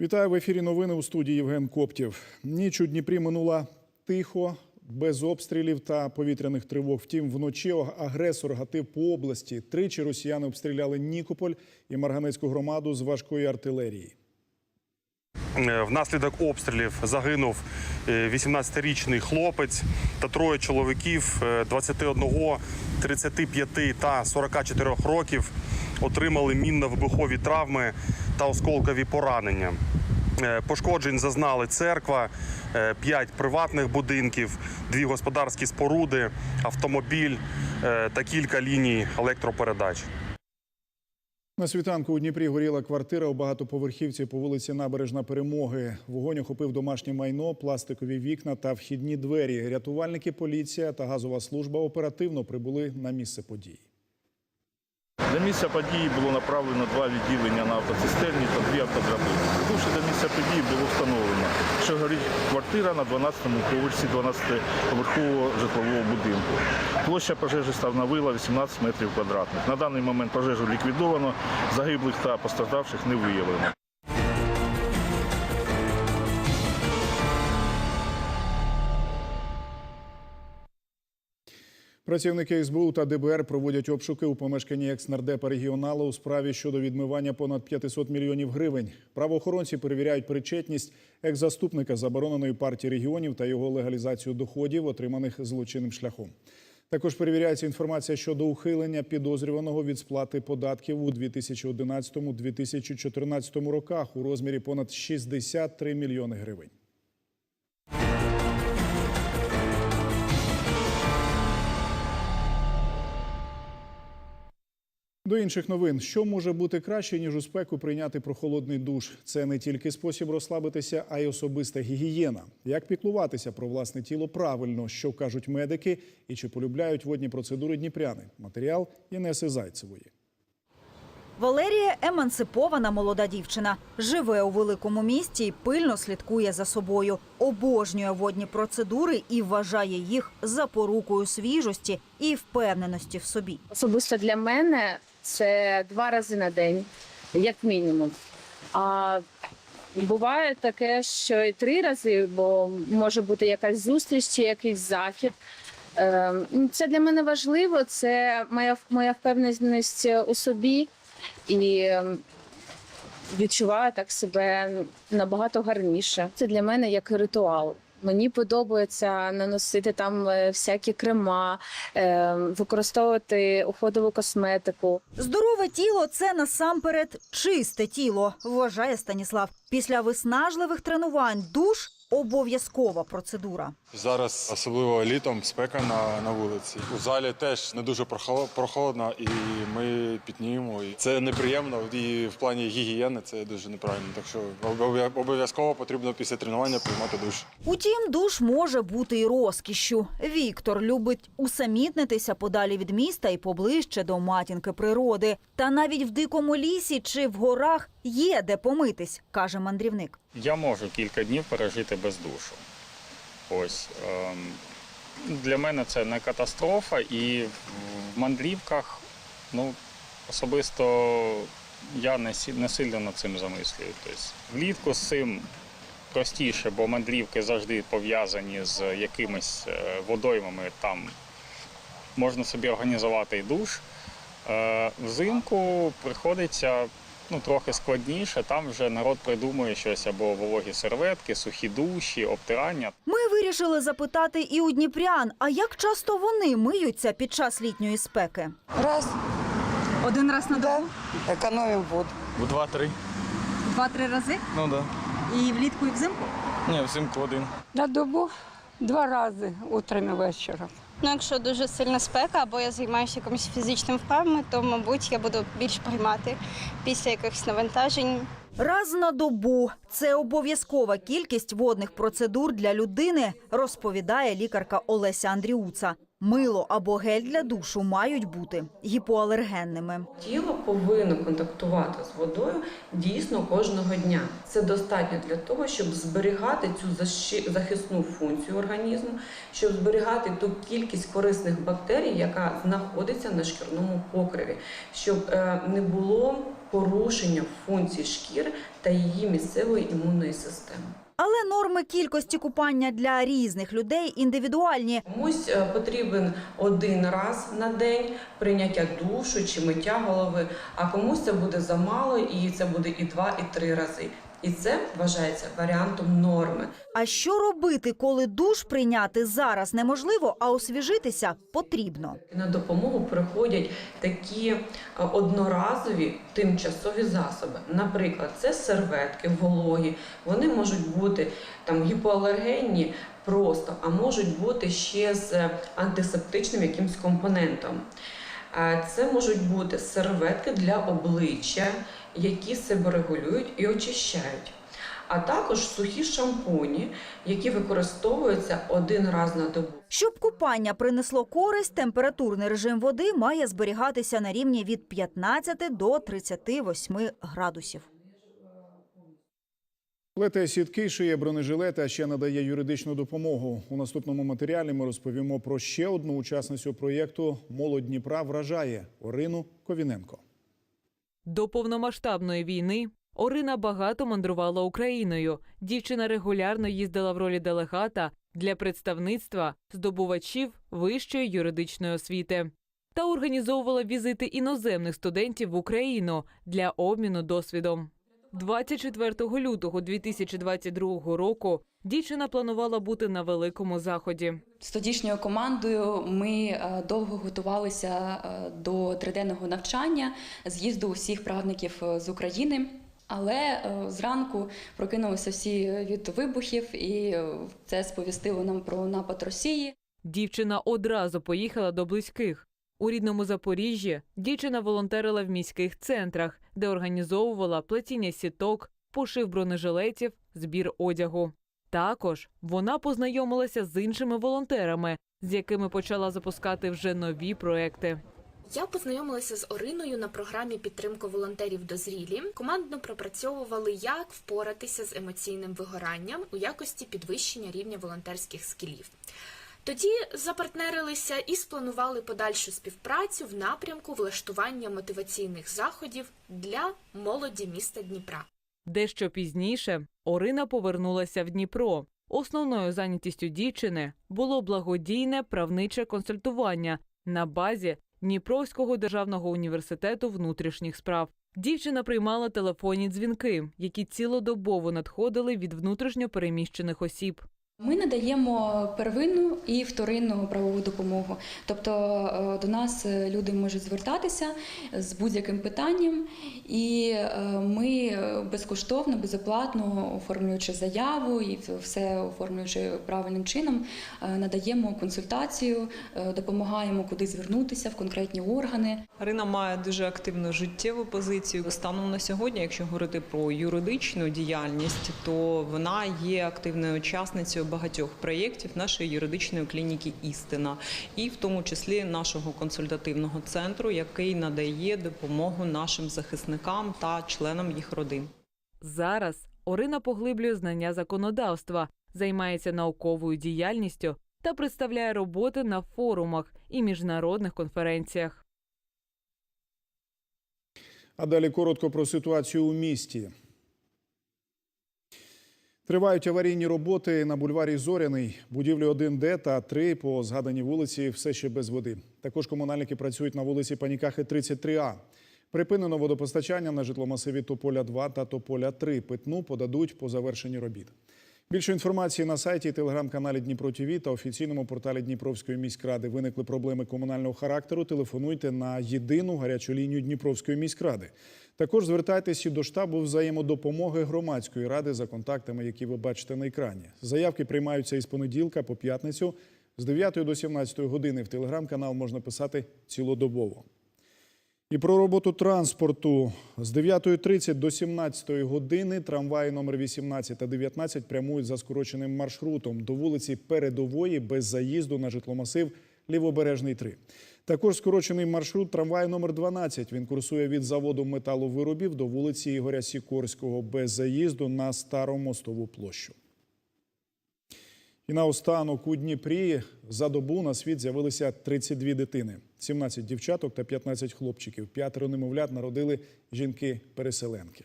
Вітаю в ефірі. Новини у студії Євген Коптів. Ніч у Дніпрі минула тихо, без обстрілів та повітряних тривог. Втім, вночі агресор гатив по області. Тричі росіяни обстріляли Нікополь і Марганецьку громаду з важкої артилерії. Е, Внаслідок обстрілів загинув е, 18-річний хлопець та троє чоловіків е, 21, 35 та 44 років отримали мінно-вибухові травми та осколкові поранення. Е, Пошкоджень зазнали церква, 5 приватних будинків, дві господарські споруди, автомобіль е, та кілька ліній електропередач. На світанку у Дніпрі горіла квартира у багатоповерхівці по вулиці Набережна Перемоги. Вогонь охопив домашнє майно, пластикові вікна та вхідні двері. Рятувальники, поліція та газова служба оперативно прибули на місце події. До місця події було направлено два відділення на автоцистерні та дві автодрабини. Прибувши до місця події, було встановлено, що горить квартира на 12-му поверсі 12-поверхового житлового будинку. Площа пожежі становила 18 метрів квадратних. На даний момент пожежу ліквідовано, загиблих та постраждавших не виявлено. Працівники СБУ та ДБР проводять обшуки у помешканні екс-нардепа регіонала у справі щодо відмивання понад 500 мільйонів гривень. Правоохоронці перевіряють причетність екс-заступника забороненої партії регіонів та його легалізацію доходів, отриманих злочинним шляхом. Також перевіряється інформація щодо ухилення підозрюваного від сплати податків у 2011-2014 роках у розмірі понад 63 мільйони гривень. До інших новин, що може бути краще ніж у спеку прийняти прохолодний душ? Це не тільки спосіб розслабитися, а й особиста гігієна. Як піклуватися про власне тіло правильно, що кажуть медики, і чи полюбляють водні процедури дніпряни? Матеріал Інеси Зайцевої. Валерія емансипована молода дівчина. Живе у великому місті і пильно слідкує за собою. Обожнює водні процедури і вважає їх запорукою свіжості і впевненості в собі. Особисто для мене це два рази на день, як мінімум. А буває таке, що і три рази, бо може бути якась зустріч чи якийсь захід. Е, Це для мене важливо, це моя, моя впевненість у собі і е, відчуваю так себе набагато гарніше. Це для мене як ритуал. Мені подобається наносити там е, всякі крема, е, використовувати уходову косметику. Здорове тіло це насамперед чисте тіло, вважає Станіслав. Після виснажливих тренувань душ обов'язкова процедура. Зараз, особливо літом, спека на, на вулиці. У залі теж не дуже прохоло- прохолодно, і ми пітніємо. І це неприємно. І в плані гігієни це дуже неправильно. Так що обов'язково потрібно після тренування приймати душ. Утім, душ може бути і розкішшю. Віктор любить усамітнитися подалі від міста і поближче до матінки природи. Та навіть в дикому лісі чи в горах є де помитись, каже мандрівник. Я можу кілька днів пережити без душу. Ось ем, для мене це не катастрофа, і в мандрівках, ну, особисто я не, сі- не сильно над цим замислюю. Тобто, влітку з цим простіше, бо мандрівки завжди пов'язані з якимись е, водоймами. Там можна собі організувати і душ. Е, взимку приходиться ну, трохи складніше. Там вже народ придумує щось або вологі серветки, сухі душі, обтирання. Ми вирішили запитати і у дніпрян, а як часто вони миються під час літньої спеки? Раз, Один раз на добу? да, экономим воду. У два-три. два-три рази Ну да. і влітку, і взимку. Ні, взимку один. На добу два рази утром і вечором. Ну, якщо дуже сильна спека, або я займаюся якимись фізичними вправами, то, мабуть, я буду більш приймати після якихось навантажень. Раз на добу це обов'язкова кількість водних процедур для людини, розповідає лікарка Олеся Андріуца. Мило або гель для душу мають бути гіпоалергенними. Тіло повинно контактувати з водою дійсно кожного дня. Це достатньо для того, щоб зберігати цю захисну функцію організму, щоб зберігати ту кількість корисних бактерій, яка знаходиться на шкірному покриві, щоб е, не було порушення функцій шкіри та її місцевої імунної системи. Але норми кількості купання для різних людей індивідуальні. Комусь е, потрібен один раз на день прийняття душу чи миття голови, а комусь це буде замало, і це буде і два, і три рази. І це вважається варіантом норми. А що робити, коли душ прийняти зараз неможливо, а освіжитися потрібно? На допомогу приходять такі е, одноразові тимчасові засоби. Наприклад, це серветки вологі. Вони можуть бути там гіпоалергенні просто, а можуть бути ще з антисептичним якимсь компонентом. Е, Це можуть бути серветки для обличчя, які себе регулюють і очищають. А також сухі шампуні, які використовуються один раз на добу. Щоб купання принесло користь, температурний режим води має зберігатися на рівні від 15 до 38 градусів. Плете сітки, шиє бронежилети, а ще надає юридичну допомогу. У наступному матеріалі ми розповімо про ще одну учасницю проєкту Молодь Дніпра вражає Орину Ковіненко. До повномасштабної війни Орина багато мандрувала Україною. Дівчина регулярно їздила в ролі делегата для представництва здобувачів вищої юридичної освіти та організовувала візити іноземних студентів в Україну для обміну досвідом. 24 лютого 2022 року дівчина планувала бути на великому заході. З тодішньою командою ми е, довго готувалися е, до триденного навчання, з'їзду усіх правників е, з України. Але зранку прокинулися всі від вибухів, і це сповістило нам про напад Росії. Дівчина одразу поїхала до близьких. У рідному Запоріжжі дівчина волонтерила в міських центрах, де організовувала плетіння сіток, пошив бронежилетів, збір одягу. Також вона познайомилася з іншими волонтерами, з якими почала запускати вже нові проекти. Я познайомилася з Ориною на програмі підтримки волонтерів дозрілі. Командно пропрацьовували, як впоратися з емоційним вигоранням у якості підвищення рівня волонтерських скілів. Тоді запартнерилися і спланували подальшу співпрацю в напрямку влаштування мотиваційних заходів для молоді міста Дніпра. Дещо пізніше Орина повернулася в Дніпро. Основною зайнятістю дівчини було благодійне правниче консультування на базі Дніпровського державного університету внутрішніх справ. Дівчина приймала телефонні дзвінки, які цілодобово надходили від внутрішньо переміщених осіб. Ми надаємо первинну і вторинну правову допомогу. Тобто е, до нас е, люди можуть звертатися з будь-яким питанням, і е, ми безкоштовно, безоплатно оформлюючи заяву і все оформлюючи правильним чином, надаємо консультацію, допомагаємо куди звернутися в конкретні органи. Арина має дуже активну життєву позицію. Станом на сьогодні, якщо говорити про юридичну діяльність, то вона є активною учасницею багатьох проєктів нашої юридичної клініки Істина, і в тому числі нашого консультативного центру, який надає допомогу нашим захисникам та членам їх родин. Зараз Орина поглиблює знання законодавства, займається науковою діяльністю та представляє роботи на форумах і міжнародних конференціях. А далі коротко про ситуацію у місті. Тривають аварійні роботи на бульварі Зоряний. Будівлі 1Д та 3 по згаданій вулиці все ще без води. Також комунальники працюють на вулиці Панікахи 33А. Припинено водопостачання на житломасиві Тополя 2 та Тополя 3. Питну подадуть по завершенні робіт. Більше інформації на сайті телеграм-каналі Дніпро ТІВІ та офіційному порталі Дніпровської міськради. Виникли проблеми комунального характеру. Телефонуйте на єдину гарячу лінію Дніпровської міськради. Також звертайтеся до штабу взаємодопомоги громадської ради за контактами, які ви бачите на екрані. Заявки приймаються із понеділка по п'ятницю з 9 до 17 години. В телеграм-канал можна писати цілодобово. І про роботу транспорту з 9.30 до 17 години трамваї номер 18 та 19 прямують за скороченим маршрутом до вулиці Передової без заїзду на житломасив Лівобережний 3. Також скорочений маршрут трамваю номер 12. Він курсує від заводу металовиробів до вулиці Ігоря Сікорського без заїзду на Старомостову площу. І наостанок у Дніпрі за добу на світ з'явилися 32 дитини, 17 дівчаток та 15 хлопчиків. П'ятеро немовлят народили жінки-переселенки.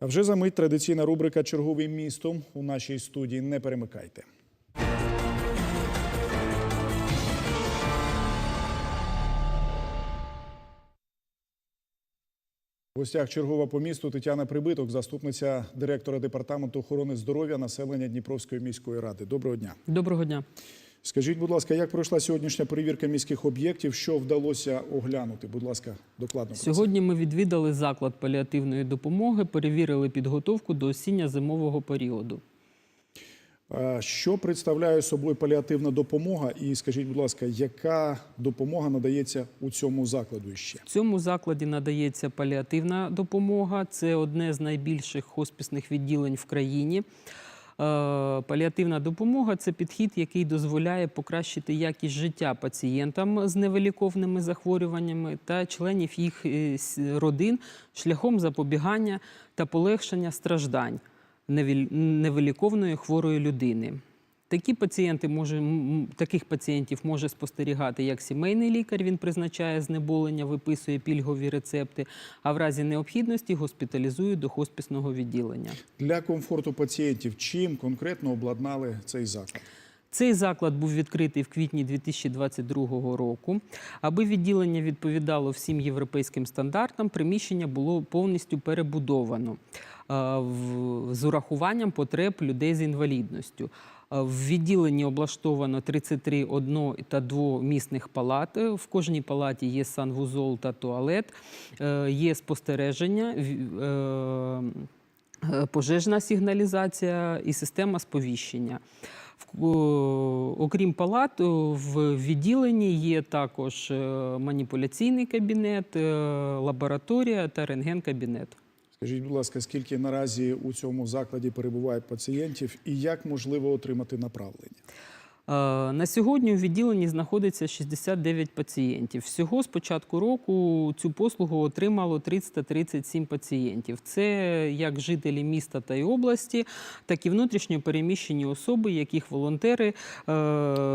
А вже за мить традиційна рубрика Черговим містом у нашій студії. Не перемикайте. В гостях чергова по місту Тетяна Прибиток, заступниця директора департаменту охорони здоров'я населення Дніпровської міської ради. Доброго дня. Доброго дня. Скажіть, будь ласка, як пройшла сьогоднішня перевірка міських об'єктів? Що вдалося оглянути? Будь ласка, докладно. Сьогодні ми відвідали заклад паліативної допомоги, перевірили підготовку до осіння зимового періоду. А Що представляє собою паліативна допомога? І скажіть, будь ласка, яка допомога надається у цьому закладу ще? В цьому закладі надається паліативна допомога. Це одне з найбільших хоспісних відділень в країні. Е, Паліативна допомога це підхід, який дозволяє покращити якість життя пацієнтам з невиліковними захворюваннями та членів їх е, родин шляхом запобігання та полегшення страждань невиліковної хворої людини. Такі пацієнти може, таких пацієнтів може спостерігати як сімейний лікар. Він призначає знеболення, виписує пільгові рецепти, а в разі необхідності госпіталізує до хоспісного відділення. Для комфорту пацієнтів чим конкретно обладнали цей заклад? Цей заклад був відкритий в квітні 2022 року. Аби відділення відповідало всім європейським стандартам, приміщення було повністю перебудовано е, з урахуванням потреб людей з інвалідністю. Е, В відділенні облаштовано 33 одно- та двомісних палат. В кожній палаті є санвузол та туалет, е, є спостереження. Е, е, пожежна сигналізація і система сповіщення. В- Окрім палат, в відділенні є також е, маніпуляційний кабінет, е, лабораторія та рентген-кабінет. Скажіть, будь ласка, скільки наразі у цьому закладі перебуває пацієнтів і як можливо отримати направлення? Е, На сьогодні у відділенні знаходиться 69 пацієнтів. Всього з початку року цю послугу отримало 337 пацієнтів. Це як жителі міста та й області, так і внутрішньо переміщені особи, яких волонтери е,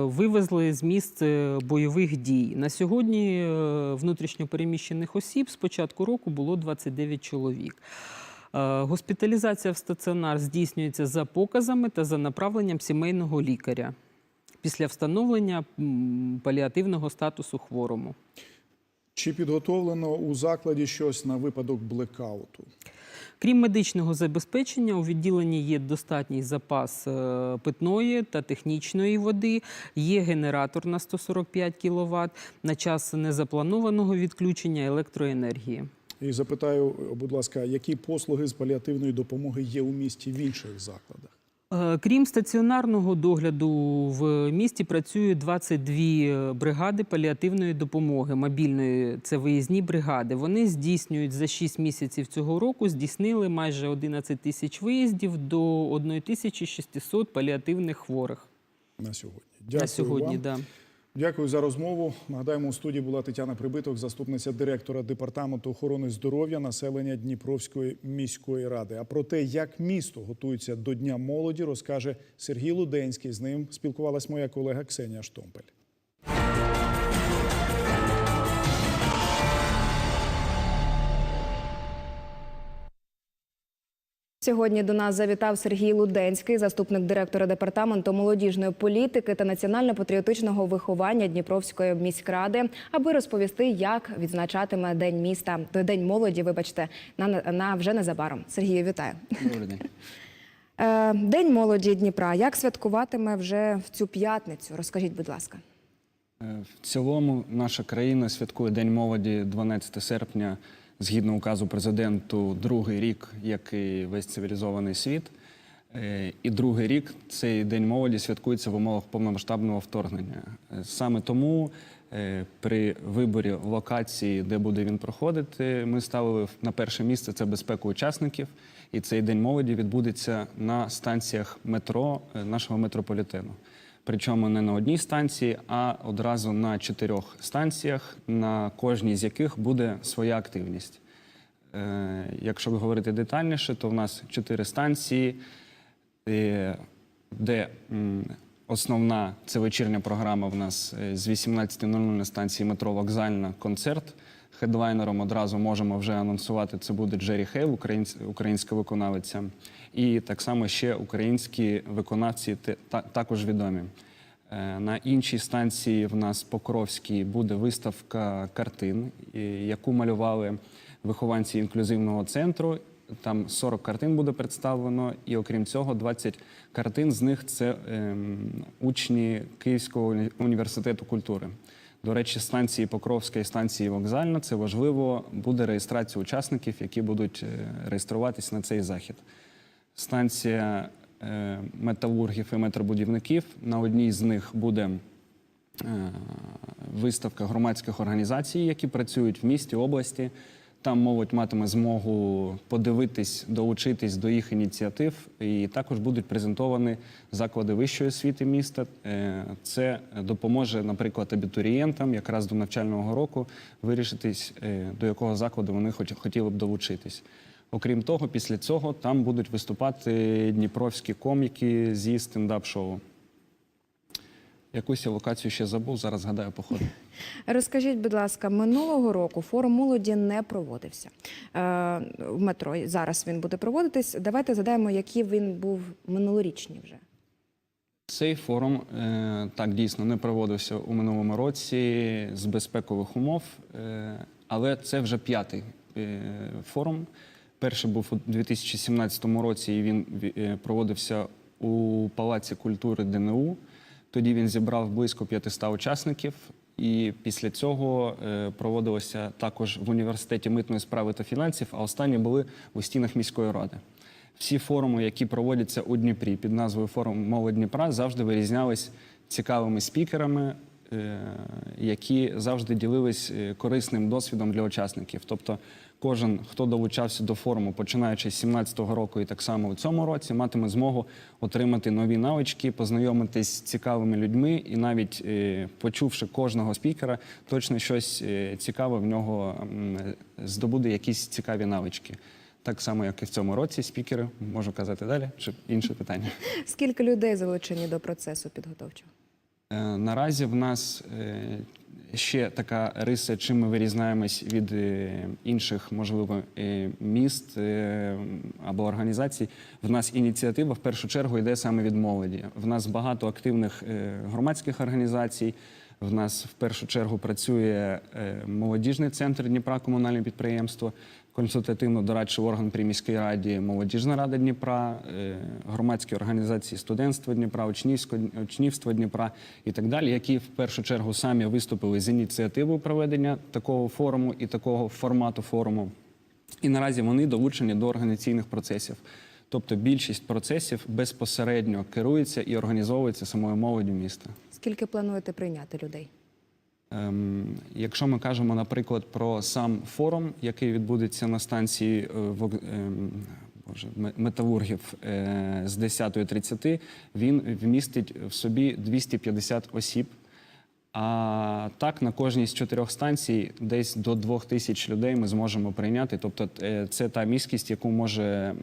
вивезли з місць е, бойових дій. На сьогодні е, внутрішньо переміщених осіб з початку року було 29 чоловік. Госпіталізація в стаціонар здійснюється за показами та за направленням сімейного лікаря після встановлення паліативного статусу хворому. Чи підготовлено у закладі щось на випадок блекауту? Крім медичного забезпечення, у відділенні є достатній запас е, питної та технічної води, є генератор на 145 кВт на час незапланованого відключення електроенергії. І запитаю, будь ласка, які послуги з паліативної допомоги є у місті в інших закладах? Е, Крім стаціонарного догляду, в місті працюють 22 бригади паліативної допомоги, мобільної це виїзні бригади. Вони здійснюють за 6 місяців цього року, здійснили майже 11 тисяч виїздів до 1600 паліативних хворих. На сьогодні. Дякую На сьогодні, вам. да. Дякую за розмову. Нагадаємо, у студії була Тетяна Прибиток, заступниця директора департаменту охорони здоров'я населення Дніпровської міської ради. А про те, як місто готується до Дня молоді, розкаже Сергій Луденський. З ним спілкувалась моя колега Ксенія Штомпель. Сьогодні до нас завітав Сергій Луденський, заступник директора департаменту молодіжної політики та національно-патріотичного виховання Дніпровської міськради, аби розповісти, як відзначатиме День міста, той день молоді. Вибачте, на, на вже незабаром. Сергію, вітаю. Добрий день. Е, День молоді Дніпра. Як святкуватиме вже в цю п'ятницю? Розкажіть, будь ласка. Е, В цілому наша країна святкує День молоді 12 серпня згідно указу президенту, другий рік, як і весь цивілізований світ. Е, І другий рік цей день молоді святкується в умовах повномасштабного вторгнення. Е, Саме тому е, при виборі локації, де буде він проходити, ми ставили на перше місце це безпеку учасників. І цей день молоді відбудеться на станціях метро нашого метрополітену. Причому не на одній станції, а одразу на чотирьох станціях, на кожній з яких буде своя активність. Е, якщо говорити детальніше, то в нас чотири станції. Е, де основна це вечірня програма в нас е, з 18.00 на станції метро Вокзальна концерт. Хедлайнером одразу можемо вже анонсувати. Це буде Джері Хейл, українська виконавиця. І так само ще українські виконавці також відомі. Е, На іншій станції в нас Покровській буде виставка картин, яку малювали вихованці інклюзивного центру. Там 40 картин буде представлено, і окрім цього, 20 картин з них це ем, учні Київського університету культури. До речі, станції Покровська і станції Вокзальна це важливо, буде реєстрація учасників, які будуть е, реєструватись на цей захід. Станція е, металургів і метробудівників. На одній з них буде е, виставка громадських організацій, які працюють в місті, області. Там молодь матиме змогу подивитись, долучитись до їх ініціатив, і також будуть презентовані заклади вищої освіти міста. Е, Це допоможе, наприклад, абітурієнтам якраз до навчального року вирішитись, до якого закладу вони хотіли б долучитись. Окрім того, після цього там будуть виступати дніпровські коміки зі стендап-шоу. Якусь я локацію ще забув, зараз згадаю по ходу. Розкажіть, будь ласка, минулого року форум молоді не проводився е, в метро. Зараз він буде проводитись. Давайте задаємо, який він був минулорічний вже. Цей форум е, так дійсно не проводився у минулому році з безпекових умов, е, але це вже п'ятий е, форум. Перший був у 2017 році, і він е, проводився у Палаці культури ДНУ. Тоді він зібрав близько 500 учасників. І після цього е, проводилося також в університеті митної справи та фінансів, а останні були у стінах міської ради. Всі форуми, які проводяться у Дніпрі під назвою Форум Молодь Дніпра, завжди вирізнялись цікавими спікерами, е, які завжди ділились корисним досвідом для учасників. Тобто кожен, хто долучався до форуму, починаючи з 17-го року і так само у цьому році, матиме змогу отримати нові навички, познайомитись з цікавими людьми і навіть е, почувши кожного спікера, точно щось е, цікаве в нього здобуде якісь цікаві навички. Так само, як і в цьому році, спікери можу казати далі, чи інше питання. Скільки людей залучені до процесу підготовчого? Е, Наразі в нас е, ще така риса, чим ми вирізнаємось від е, інших, можливо, міст або організацій. В нас ініціатива в першу чергу йде саме від молоді. В нас багато активних громадських організацій. В нас в першу чергу працює молодіжний центр Дніпра, комунальне підприємство, консультативно-дорадчий орган при міській раді, молодіжна рада Дніпра, е, громадські організації студентства Дніпра, учнівство Дніпра і так далі, які в першу чергу самі виступили з ініціативою проведення такого форуму і такого формату форуму. І наразі вони долучені до організаційних процесів. Тобто більшість процесів безпосередньо керується і організовується самою молоддю міста. Скільки плануєте прийняти людей? Ем, якщо ми кажемо, наприклад, про сам форум, який відбудеться на станції е, ем, Боже, металургів е, з 10.30, він вмістить в собі 250 осіб. А так на кожній з чотирьох станцій десь до двох тисяч людей ми зможемо прийняти. Тобто, е, це та міськість, яку може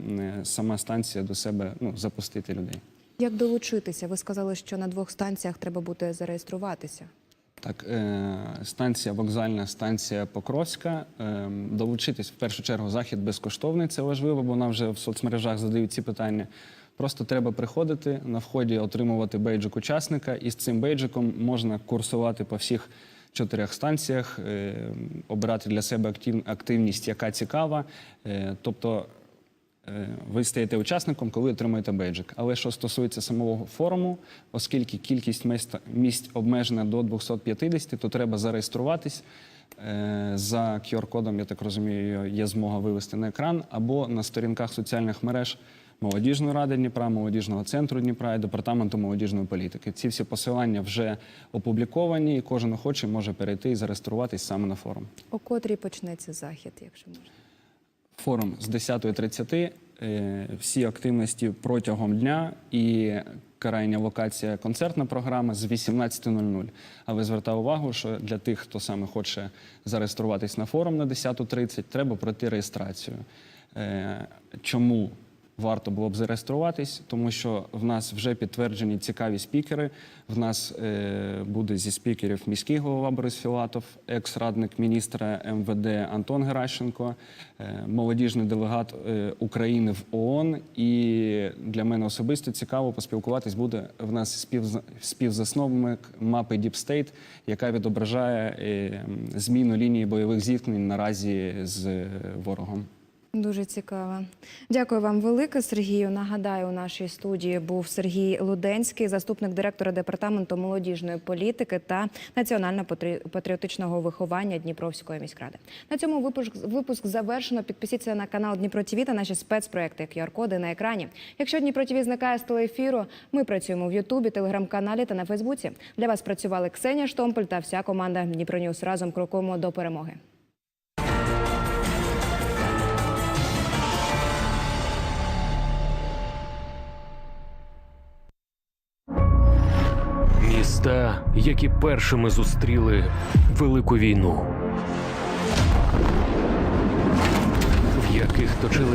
сама станція до себе ну, запустити людей. Як долучитися? Ви сказали, що на двох станціях треба буде зареєструватися. Так, е, станція вокзальна, станція Покровська. Е, долучитись в першу чергу захід безкоштовний. Це важливо, бо нам вже в соцмережах задають ці питання. Просто треба приходити на вході, отримувати бейджик учасника, і з цим бейджиком можна курсувати по всіх чотирьох станціях, е, обирати для себе актив- активність, яка цікава. Тобто ви стаєте учасником, коли отримуєте бейджик. Але що стосується самого форуму, оскільки кількість місць обмежена до 250, то треба зареєструватись. Е, За QR-кодом, я так розумію, є змога вивести на екран або на сторінках соціальних мереж Молодіжної ради Дніпра, молодіжного центру Дніпра і департаменту молодіжної політики. Ці всі посилання вже опубліковані, і кожен охочий може перейти і зареєструватись саме на форум. О котрій почнеться захід, якщо можна? Форум з 10.30, е, всі активності протягом дня і крайня локація концертна програма з 18.00. Але звертаю увагу, що для тих, хто саме хоче зареєструватись на форум на 10.30, треба пройти реєстрацію. Е, Чому варто було б зареєструватись, тому що в нас вже підтверджені цікаві спікери. В нас е, буде зі спікерів міський голова Борис Філатов, екс-радник міністра МВД Антон Геращенко, е, молодіжний делегат е, України в ООН. І для мене особисто цікаво поспілкуватись буде в нас співза- співзасновник мапи State, яка відображає е, зміну лінії бойових зіткнень наразі з е, ворогом. Дуже цікаво. Дякую вам велике, Сергію. Нагадаю, у нашій студії був Сергій Луденський, заступник директора департаменту молодіжної політики та національно-патріотичного виховання Дніпровської міськради. На цьому випуск, випуск завершено. Підпишіться на канал Дніпро ТВ та наші спецпроекти, QR-коди на екрані. Якщо Дніпро ТВ зникає з телеефіру, ми працюємо в Ютубі, телеграм-каналі та на Фейсбуці. Для вас працювали Ксенія Штомпель та вся команда Дніпро Ньюс. Разом крокуємо до перемоги. Міста, які першими зустріли велику війну, в яких точили